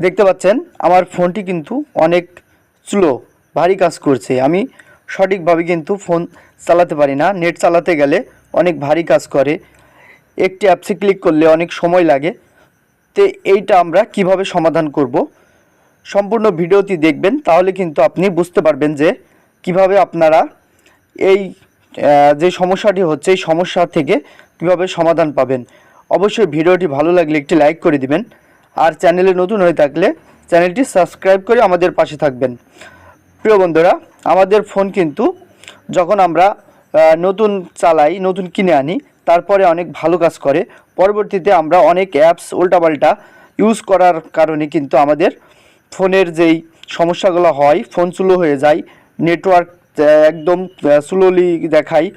দেখতে পাচ্ছেন, আমার ফোনটি কিন্তু অনেক স্লো ভারী কাজ করছে। আমি সঠিকভাবে কিন্তু ফোন চালাতে পারি না। নেট চালাতে গেলে অনেক ভারী কাজ করে। একটি অ্যাপসে ক্লিক করলে অনেক সময় লাগে। তো এইটা আমরা কীভাবে সমাধান করব? সম্পূর্ণ ভিডিওটি দেখবেন, তাহলে কিন্তু আপনি বুঝতে পারবেন যে কীভাবে আপনারা এই যে সমস্যাটি হচ্ছে, এই সমস্যা থেকে কীভাবে সমাধান পাবেন। অবশ্যই ভিডিওটি ভালো লাগলে একটি লাইক করে দিবেন। আর চ্যানেলে নতুন হয়ে থাকলে চ্যানেলটি সাবস্ক্রাইব করে আমাদের পাশে থাকবেন। প্রিয় বন্ধুরা, আমাদের ফোন কিন্তু যখন আমরা নতুন চালাই, নতুন কিনে আনি, তারপরে অনেক ভালো কাজ করে, পরবর্তীতে আমরা অনেক অ্যাপস উল্টাপাল্টা ইউজ করার কারণে কিন্তু আমাদের ফোনের যেই সমস্যাগুলো হয় ফোন স্লো হয়ে যায় নেটওয়ার্ক একদম স্লোলি দেখায়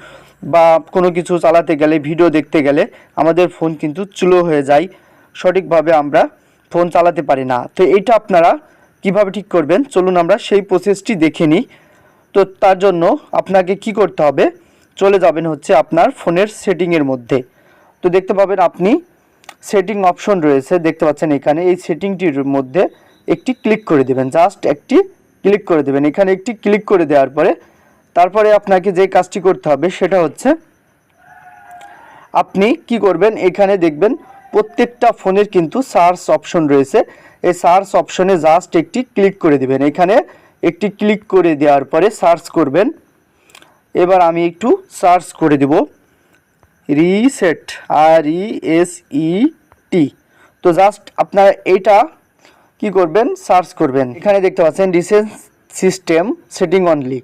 বা কোনো কিছু চালাতে গেলে ভিডিও দেখতে গেলে আমাদের ফোন কিন্তু স্লো হয়ে যায়। সঠিকভাবে আমরা ফোন চালাতে পারি না। তো এইটা আপনারা কীভাবে ঠিক করবেন? চলুন আমরা সেই প্রসেসটি দেখে নিই। তো তার জন্য আপনাকে কি করতে হবে? চলে যাবেন হচ্ছে আপনার ফোনের সেটিংয়ের মধ্যে। তো দেখতে পাবেন আপনি সেটিং অপশন রয়েছে, দেখতে পাচ্ছেন এখানে। এই সেটিংটির মধ্যে একটি ক্লিক করে দেবেন। জাস্ট একটি ক্লিক করে দেবেন। এখানে একটি ক্লিক করে দেওয়ার পরে তারপরে আপনাকে যে কাজটি করতে হবে সেটা হচ্ছে আপনি কি করবেন? এখানে দেখবেন প্রত্যেকটা ফোনের কিন্তু সার্চ অপশন রয়েছে। এই সার্চ অপশনে জাস্ট একটি ক্লিক করে দিবেন। এখানে একটি ক্লিক করে দেওয়ার পরে সার্চ করবেন। এবার আমি একটু সার্চ করে দেব। রিসেট আর ই এস ই টি তো জাস্ট আপনারা এইটা কি করবেন? সার্চ করবেন। এখানে দেখতে পাচ্ছেন রিসেট সিস্টেম সেটিং অনলি।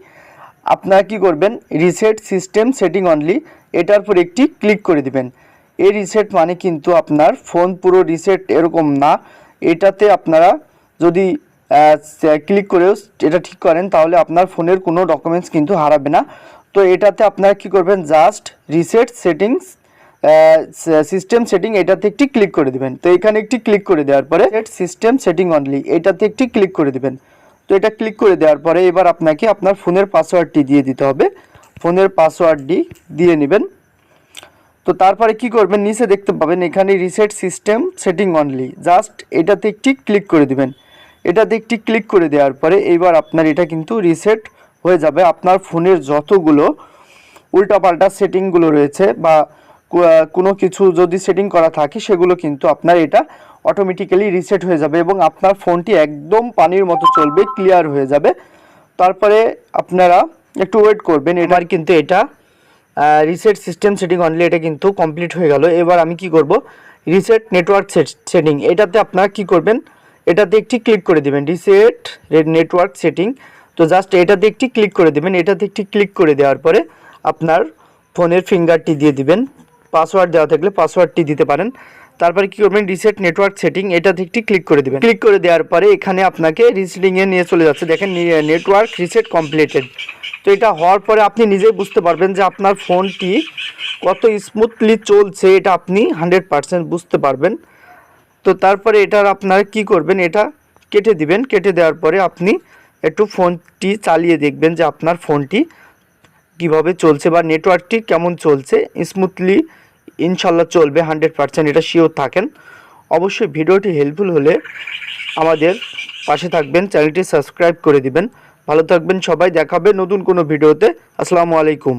আপনারা কি করবেন? Reset system setting only. এটার উপর একটি ক্লিক করে দিবেন। এই রিসেট মানে কিন্তু আপনার ফোন পুরো রিসেট এরকম না। এটাতে আপনারা যদি ক্লিক করেও এটা ঠিক করেন, তাহলে আপনার ফোনের কোনো ডকুমেন্টস কিন্তু হারাবে না। তো এটাতে আপনারা কি করবেন just reset settings system setting এটাতে একটি ক্লিক করে দিবেন। তো এখানে একটি ক্লিক করে দেওয়ার পরে সিস্টেম সেটিং অনলি এটাতে একটি ক্লিক করে দিবেন। তো এটা ক্লিক করে দেওয়ার পরে এবার আপনাকে আপনার ফোনের পাসওয়ার্ডটি দিয়ে দিতে হবে। ফোনের পাসওয়ার্ডটি দিয়ে নেবেন। তো তারপরে কি করবেন? নিচে দেখতে পাবেন এখানে reset system setting only just এটাতে একটি ক্লিক করে দিবেন। এটাতে একটি ক্লিক করে দেওয়ার পরে এইবার আপনার এটা কিন্তু রিসেট হয়ে যাবে। আপনার ফোনের যতগুলো উল্টাপাল্টা সেটিংগুলো রয়েছে বা কোনো কিছু যদি সেটিং করা থাকে সেগুলো কিন্তু আপনার এটা অটোমেটিক্যালি রিসেট হয়ে যাবে এবং আপনার ফোনটি একদম পানির মতো চলবে ক্লিয়ার হয়ে যাবে। তারপরে আপনারা একটু ওয়েট করবেন। এবার কিন্তু এটা রিসেট সিস্টেম সেটিং অনলি এটা কিন্তু কমপ্লিট হয়ে গেল। এবার আমি কি করব? রিসেট নেটওয়ার্ক সেটিং এটাতে আপনারা কি করবেন? এটাতে একটি ক্লিক করে দিবেন রিসেট নেটওয়ার্ক সেটিং তো জাস্ট এটাতে একটি ক্লিক করে দিবেন, এটাতে একটি ক্লিক করে দেওয়ার পরে আপনার ফোনের ফিঙ্গারটি দিয়ে দিবেন। পাসওয়ার্ড দেওয়া থাকলে পাসওয়ার্ডটি দিতে পারেন। তারপরে কি করবেন? রিসেট নেটওয়ার্ক সেটিং এটা একটি ক্লিক করে দিবেন। ক্লিক করে দেওয়ার পরে এখানে আপনাকে রিসেটিংয়ে নিয়ে চলে যাচ্ছে। দেখেন নেটওয়ার্ক রিসেট কমপ্লিটেড তো এটা হওয়ার পরে আপনি নিজেই বুঝতে পারবেন যে আপনার ফোনটি কত স্মুথলি চলছে, এটা আপনি হান্ড্রেড পারসেন্ট বুঝতে পারবেন। তো তারপরে এটার আপনারা কি করবেন? এটা কেটে দিবেন। কেটে দেওয়ার পরে আপনি একটু ফোনটি চালিয়ে দেখবেন যে আপনার ফোনটি কীভাবে চলছে বা নেটওয়ার্কটি কেমন চলছে। স্মুথলি ইনশাল্লাহ চলবে, হান্ড্রেড পারসেন্ট, এটা শিওর থাকেন। অবশ্যই ভিডিওটি হেল্পফুল হলে আমাদের পাশে থাকবেন, চ্যানেলটি সাবস্ক্রাইব করে দিবেন। ভালো থাকবেন সবাই, দেখাবে নতুন কোনো ভিডিওতে। আসসালামু আলাইকুম।